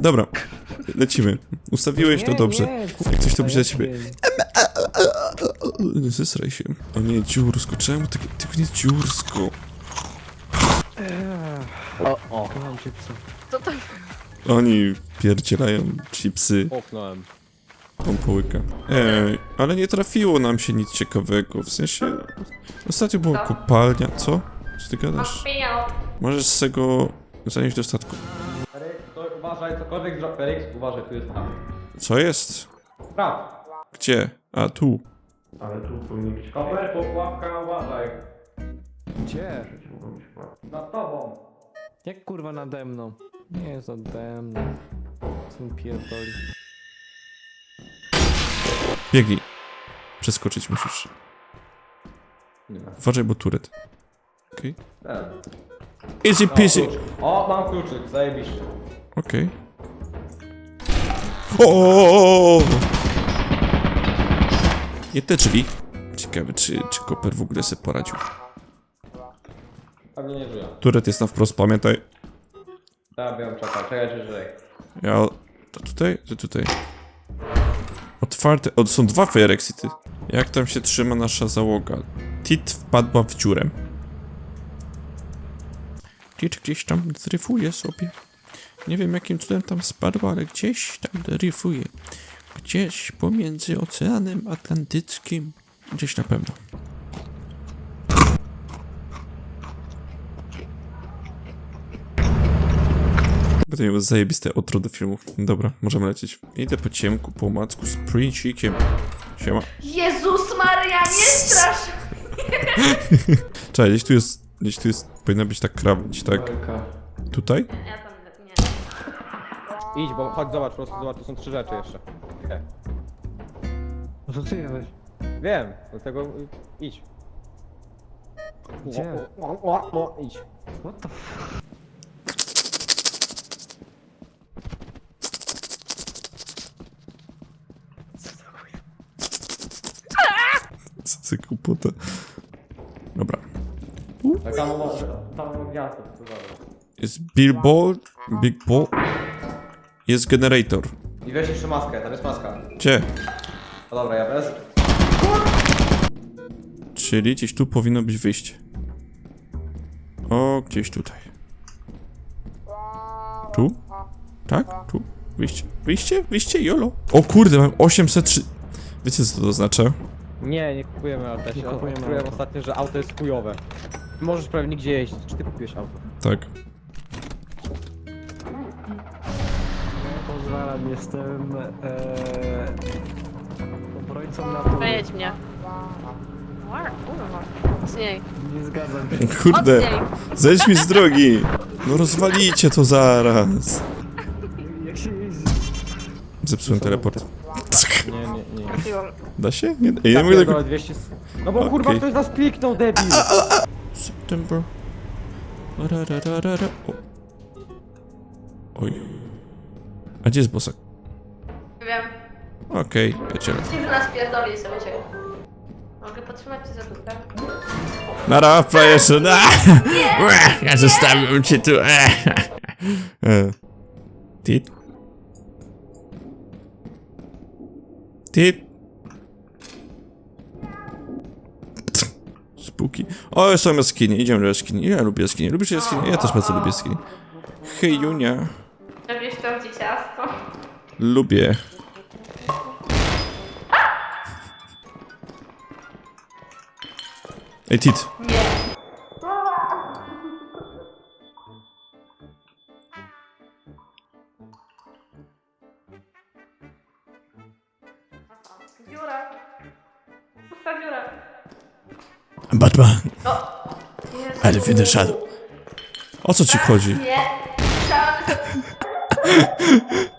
Dobra, lecimy. Ustawiłeś to dobrze. Jak coś to będzie dla ciebie. Zesraj się. O nie, dziursko. Czemu tak, tylko nie dziursko? O, o. Mam cię psa. Co to? Oni pierdzielają chipsy, Popchnąłem. on połyka. Ej, ale nie trafiło nam się nic ciekawego. W sensie... Ostatnio była kopalnia. Co? Co ty gadasz? Możesz z tego zanieść do statku. Uważaj, cokolwiek zrobić. Felix, uważaj, tu jest tam. Co jest? Praw. Gdzie? A, tu. Ale tu powinien być. Koper, pułapka, uważaj. Gdzie? Nad tobą. Jak kurwa nade mną? Nie jest nade mną. Co mi pierdoli? Biegnij. Przeskoczyć musisz. Nie ma. Uważaj, bo turet. Okej. Ten. Easy O, peasy. O, mam kluczyk, zajebiście. Okej. O! Nie te drzwi. Ciekawe, czy, czy Koper w ogóle sobie poradził. Pewnie nie żyję. Turet jest na wprost, pamiętaj. Ja wiem, czekaj, czekaj, czy żyję. Ja... To tutaj? Czy tutaj? Otwarte... O, są dwa fire exity. Jak tam się trzyma nasza załoga? Tit wpadła w dziurę. Tit gdzieś tam dryfuje sobie. Nie wiem jakim cudem tam spadła, ale gdzieś tam dryfuje. Gdzieś pomiędzy Oceanem Atlantyckim. Gdzieś na pewno. To miało zajebiste outro do filmu. Dobra, możemy lecieć. Idę po ciemku, po macku z princikiem. Siema. Jezus Maria, nie strasz! Czekaj, gdzieś tu jest... Gdzieś tu jest... Powinna być ta krawędź, tak? Tutaj? Idź, bo chodź, zobacz, po prostu zobacz, tu są trzy rzeczy jeszcze. No to ty jesteś. Wiem, dlatego y, idź. Gdzie? O, o, o, o, idź. What the f... Co za kupota. Dobra. Tak tam może, tam to dobra. Jest billboard, big ball. Jest generator. I weź jeszcze maskę, tam jest maska. Gdzie? No dobra, ja bez. Czyli gdzieś tu powinno być wyjście. O, gdzieś tutaj. Tu? Tak? Tu? Wyjście. Wyjście? Wyjście? Jolo. O kurde, mam 803... Wiecie co to oznacza? Nie, nie kupujemy auta. Nie Ja kupujemy auta. ostatnio, że auto jest chujowe. Możesz prawie nigdzie jeździć. Czy ty kupiłeś auto? Tak. Jestem... Eee, obrońcą natury. Wejdź mnie. War, kurwa. Nie zgadzam się. Kurde, zejdź mi z drogi. No rozwalicie to zaraz. Jak się jeździ? Zepsułem teleport. Nie, nie, nie. Trafiłam. Da się? Nie, ja Ja mogę tego... 200... s- No bo kurwa Okej. ktoś nas kliknął, debil! September. Rarararara. O. Oj. A gdzie jest bosak? Wiem. Okej, okay, wiecie. Ty nas pierdoli sobie cię. Mogę potrzymać cię za dupę? Nara, frajerze, na! Ja zostawiłem cię tu. E. Tit? Tit? Spooky. O, są jaskinie, idziemy do jaskini. Ja lubię jaskinie. Lubisz jaskinie? Ja też bardzo lubię jaskinie. Hej, Junia. Robisz to gdzie ciasto? Lubię. Ej, Tit. Nie. Dziura. Pusta dziura. Batman. Jezu. The shadow. O co ci chodzi? Nie.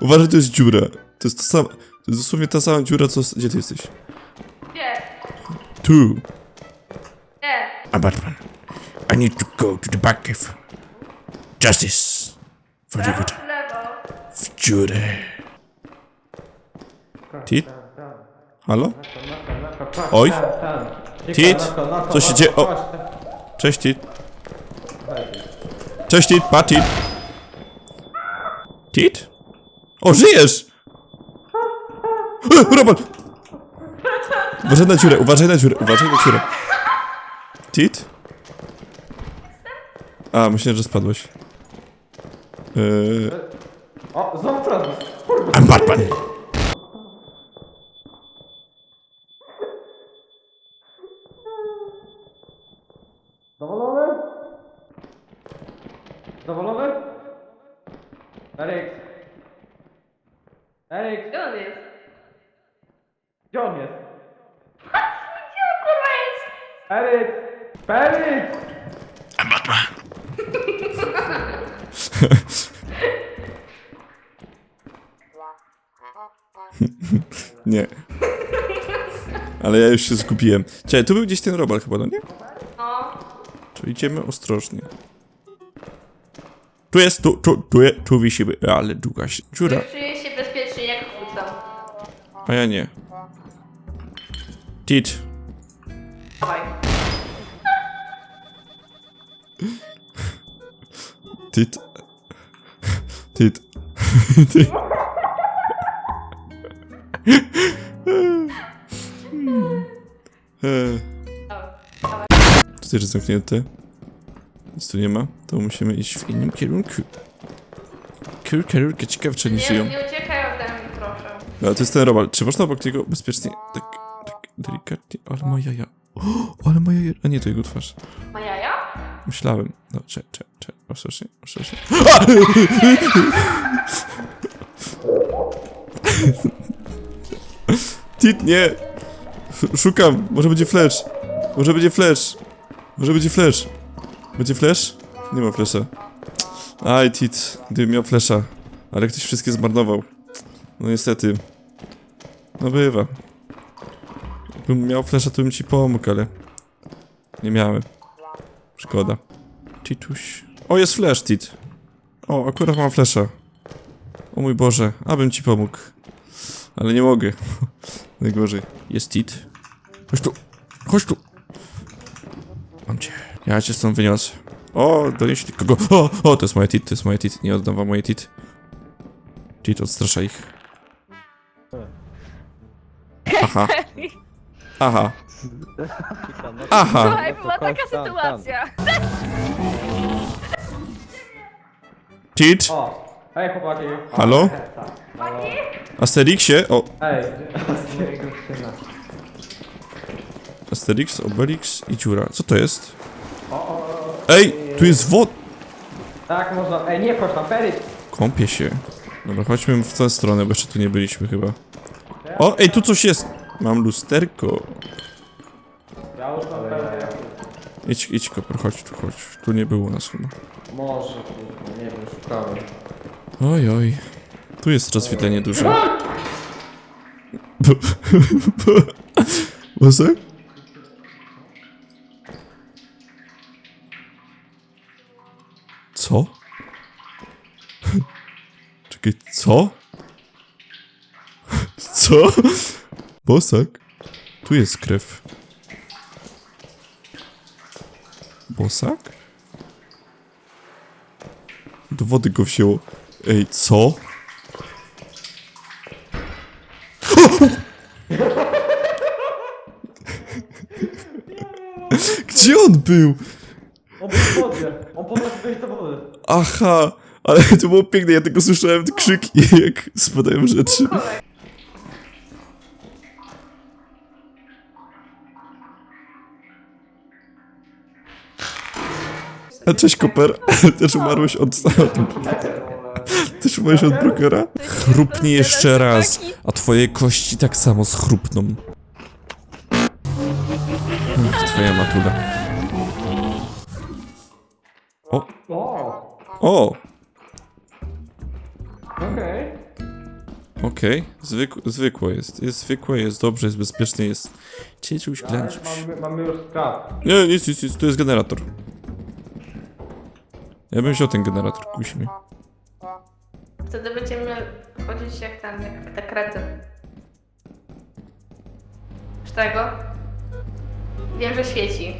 Uważaj, to jest dziura. To jest to samo. To jest dosłownie ta sama dziura, co. Gdzie ty jesteś? Nie. Tu. Nie. A Batman. I need to go to the back cave. Justice. For the good. Lewo. W dziurę. Tit? Halo? Oj? Tit? Co się dzieje? O. Cześć, Tit. Cześć, Tit, pa, Tit. Tit? O, żyjesz! E, Robal! Uważaj na dziurę, uważaj na dziurę, uważaj na dziurę. Tit? A, myślę, że spadłeś. Eee, O, znowu Batman! Zadowolony? Zadowolony? Erik. Erik, Gdzie on jest? Gdzie on jest? Gdzie on kurwa jest? Erik! Erik! Nie. Ale ja już się zgubiłem. Czekaj, tu był gdzieś ten robal chyba, no nie? No. To idziemy ostrożnie. Tu jest, tu, tu, tu, je, tu wisimy, ale długa się, dziura. Czuję się bezpiecznie jak wrócę. A ja nie. Tit. Tit. Tit. Tit. Dawaj. Tutaj jest zamknięte. Nic tu nie ma. To musimy iść w innym kierunku. Kierunku, kierunku, ciekawe czy nie Nie, żyją. nie uciekaj ode mnie, proszę. Ale to jest ten robal. Czy można obok niego bezpiecznie, tak delikatnie, ale ma jaja. O, ale ma jaja. A nie, to jego twarz. Ma jaja? Myślałem. No, cze, cze, cze. Ostrożnie, ostrożnie. Tit, nie! Szukam. Może będzie flash. Może będzie flash. Może będzie flash. Będzie flash? Nie ma flasha. Aj, Tit. Gdybym miał flasha. Ale ktoś wszystkie zmarnował. No niestety. No bywa. Gdybym miał flasha, to bym ci pomógł, ale... Nie miałem. Szkoda. Tituś. O, jest flash, Tit. O, akurat mam flasha. O mój Boże, abym ci pomógł. Ale nie mogę. Najgorzej. Jest Tit. Chodź tu. Chodź tu. Mam cię. Ja cię stąd wyniosę. O, donieśli kogo. O, o, to jest moje Tit, to jest moje Tit. Nie oddam wam moje Tit. Tit odstrasza ich. Aha. Aha. Aha. Słuchaj, była taka sytuacja. Tit? O! Hej chłopaki! Halo? Asterixie? O, Ej! Asterix, Obelix i dziura. Co to jest? Ej, tu jest wod... Tak można. Ej, nie wchodź tam, Erik! Kąpie się. Dobra, chodźmy w tę stronę, bo jeszcze tu nie byliśmy chyba. O, ej, tu coś jest! Mam lusterko. Ja już. Idź, idź, kopr, chodź tu, chodź. Tu nie było nas chyba. Może, kurwa, nie wiem, szukałem. Oj, oj. Tu jest rozwidlenie duże. Wozek? Co? Czekaj, co? Co? Bosak? Tu jest krew. Bosak? Do wody go wzięło. Ej, co? Gdzie on był? On był w wodzie! On potrafi wejść do wody! Aha, ale to było piękne, ja tylko słyszałem krzyki, jak spadają rzeczy. Cześć Koper, też umarłeś od... Też umarłeś od brokera? Chrupnij jeszcze raz, a twoje kości tak samo schrupną. Ach, Twoja matula. O, O! o, Okej. Okej, Zwyk, zwykłe jest. Jest zwykłe, jest dobrze, jest bezpiecznie, jest... Ciecuś, glęcuś. Mamy, mamy już skrap. Nie, nic, nic, nic, to jest generator. Ja bym wziął ten generator, mnie. Wtedy będziemy chodzić jak ten, jak te krety. Z tego? Wiem, że świeci.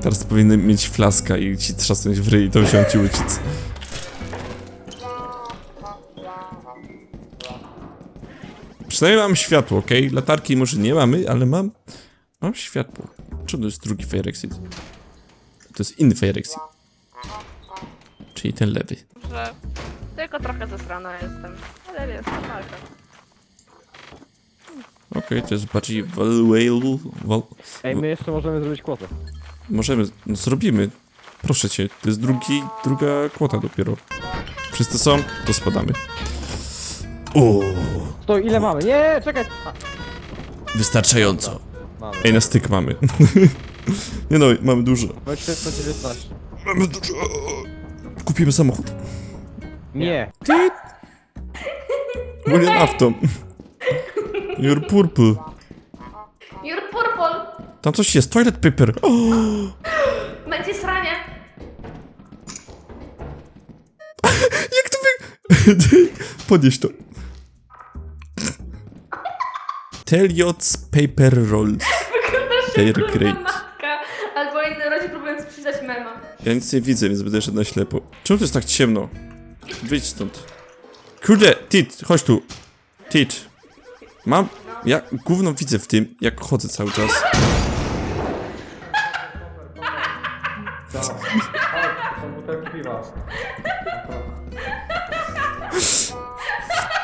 Teraz powinny mieć flaska i ci trzasnąć w ryj i to wziąć ci uciec. Przynajmniej mam światło, ok? Latarki może nie mamy, ale mam... Mam światło. Czy to jest drugi fire exit? To jest inny fire exit. Czyli ten lewy. Że tylko trochę zesrana jestem. Ale jest walka. Okej, to jest bardziej valuable... Val... Ej, my jeszcze możemy zrobić kłotę. Możemy, no zrobimy. Proszę cię, to jest drugi, druga kwota dopiero. Wszyscy są, to spadamy. O, Stoj, ile mamy? Nie, czekaj! A, wystarczająco. Mamy. Ej, na styk mamy. Nie no, mamy dużo. Mamy 419. Mamy dużo. Kupimy samochód. Nie. Bo nie naftą. Your purple. Your purple! Tam coś jest, toilet paper. O, Będzie sranie! jak to wy... Podnieś to. Telliots paper rolls. Great. matka! Albo inny rodzic próbując przydać mema. Ja nic nie widzę, więc będę szedł na ślepo. Czemu to jest tak ciemno? Wyjdź stąd. Kurde, Tit, chodź tu. Tit. Mam... Ja gówno widzę w tym, jak chodzę cały czas.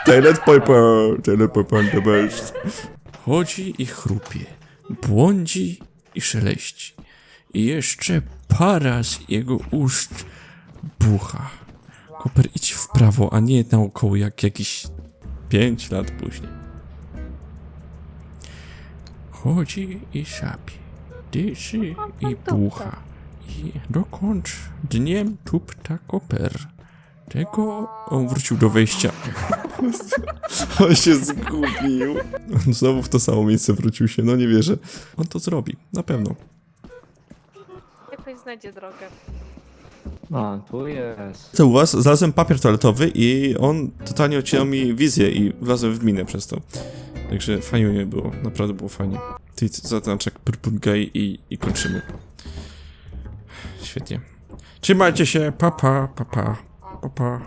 Toilet paper, toilet paper the best. Chodzi i chrupie, błądzi i szeleści. I jeszcze para z jego ust bucha. Koper, idź w prawo, a nie naokoło jak jakiś pięć lat później. Chodzi i sapie, dyszy i bucha. I dokąd dniem tupta koper. Tego on wrócił do wejścia. on się zgubił. On znowu w to samo miejsce wrócił się, no nie wierzę. On to zrobi, na pewno. Jakoś znajdzie drogę. A, tu jest. Co u was? Znalazłem papier toaletowy i on totalnie odcinał mi wizję i wlazłem w minę przez to. Także fajnie nie było, naprawdę było fajnie. Ty zaznaczek Purple Guy i, i kończymy. Świetnie. Trzymajcie się, papa, papa, papa.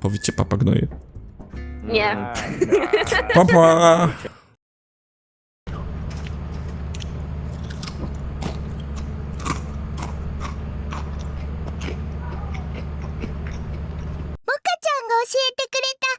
Powiedzcie papa gnoje. Nie. Papa!